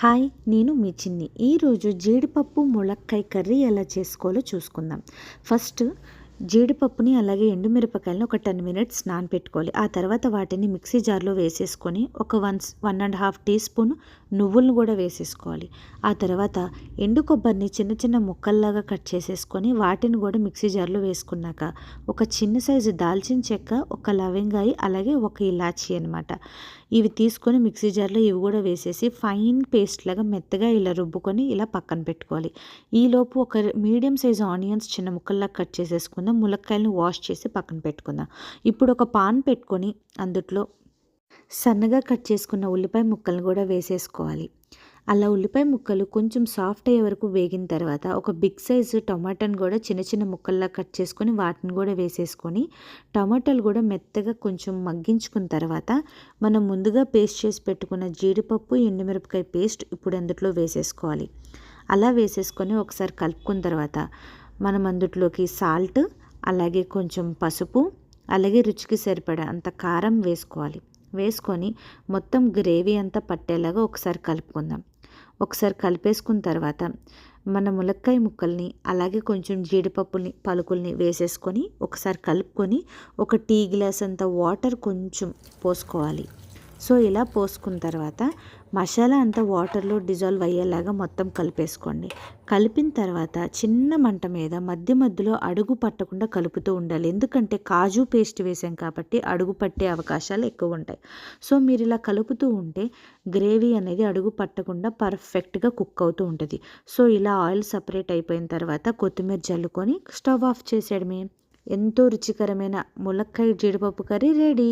Hi నేను మీ చిన్ని. ఈరోజు జీడిపప్పు ములక్కాయ కర్రీ ఎలా చేసుకోవాలో చూసుకుందాం. ఫస్ట్ జీడిపప్పుని అలాగే ఎండుమిరపకాయలను ఒక టెన్ మినిట్స్ నానపెట్టుకోవాలి. ఆ తర్వాత వాటిని మిక్సీ జార్లో వేసేసుకొని ఒక one one and half teaspoon నువ్వులను కూడా వేసేసుకోవాలి. ఆ తర్వాత ఎండు కొబ్బరిని చిన్న చిన్న ముక్కల్లాగా కట్ చేసేసుకొని వాటిని కూడా మిక్సీ జార్లో వేసుకున్నాక ఒక చిన్న సైజు దాల్చిన చెక్క ఒక లవంగాయి అలాగే ఒక ఇలాచీ అనమాట ఇవి తీసుకొని మిక్సీ జార్లో ఇవి కూడా వేసేసి ఫైన్ పేస్ట్ లాగా మెత్తగా ఇలా రుబ్బుకొని ఇలా పక్కన పెట్టుకోవాలి. ఈలోపు ఒక మీడియం సైజు ఆనియన్స్ చిన్న ముక్కల్లా కట్ చేసేసుకుందాం ములక్కాయలను వాష్ చేసి పక్కన పెట్టుకుందాం. ఇప్పుడు ఒక పాన్ పెట్టుకొని అందుట్లో సన్నగా కట్ చేసుకున్న ఉల్లిపాయ ముక్కలను కూడా వేసేసుకోవాలి. అలా ఉల్లిపాయ ముక్కలు కొంచెం సాఫ్ట్ అయ్యే వరకు వేగిన తర్వాత ఒక బిగ్ సైజు టమాటాను కూడా చిన్న చిన్న ముక్కల్లా కట్ చేసుకొని వాటిని కూడా వేసేసుకొని టమాటాలు కూడా మెత్తగా కొంచెం మగ్గించుకున్న తర్వాత మనం ముందుగా పేస్ట్ చేసి పెట్టుకున్న జీడిపప్పు ఎండుమిరపకాయ పేస్ట్ ఇప్పుడు అందుట్లో వేసేసుకోవాలి. అలా వేసేసుకొని ఒకసారి కలుపుకున్న తర్వాత మనం అందుట్లోకి సాల్ట్ అలాగే కొంచెం పసుపు అలాగే రుచికి సరిపడా అంత కారం వేసుకోవాలి. వేసుకొని మొత్తం గ్రేవీ అంతా పట్టేలాగా ఒకసారి కలుపుకుందాం. ఒకసారి కలిపేసుకున్న తర్వాత మన ములక్కాయ ముక్కల్ని అలాగే కొంచెం జీడిపప్పుని పలుకుల్ని వేసేసుకొని ఒకసారి కలుపుకొని ఒక టీ గ్లాస్ అంత వాటర్ కొంచెం పోసుకోవాలి. సో ఇలా పోసుకున్న తర్వాత మసాలా అంతా వాటర్లో డిజాల్వ్ అయ్యేలాగా మొత్తం కలిపేసుకోండి. కలిపిన తర్వాత చిన్న మంట మీద మధ్య మధ్యలో అడుగు పట్టకుండా కలుపుతూ ఉండాలి. ఎందుకంటే కాజు పేస్ట్ వేసాం కాబట్టి అడుగు పట్టే అవకాశాలు ఎక్కువ ఉంటాయి. సో మీరు ఇలా కలుపుతూ ఉంటే గ్రేవీ అనేది అడుగు పట్టకుండా పర్ఫెక్ట్గా కుక్ అవుతూ ఉంటుంది. సో ఇలా ఆయిల్ సపరేట్ అయిపోయిన తర్వాత కొత్తిమీర జల్లుకొని స్టవ్ ఆఫ్ చేసేయడమే. ఎంతో రుచికరమైన ములక్కాయ జీడిపప్పు కర్రీ రెడీ.